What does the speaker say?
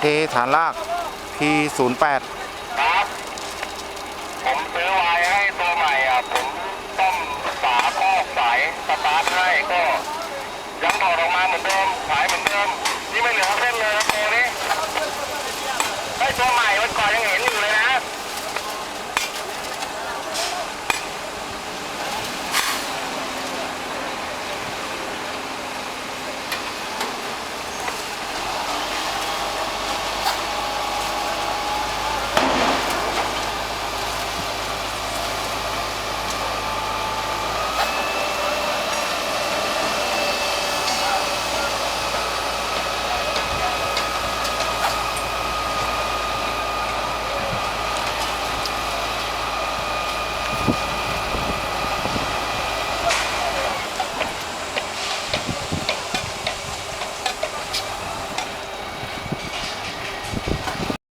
เทฐานลาก P08 ครับผมซื้อไว้ให้ตัวใหม่อะผมต้มฝาครอบสายสตาร์ทให้ก็ยังถอดออกมาเหมือนเดิมสายเหมือนเดิมนี่ไม่เหลือเส้นเลยครับตัวนี้ไห้ตัวใหม่รถก่อน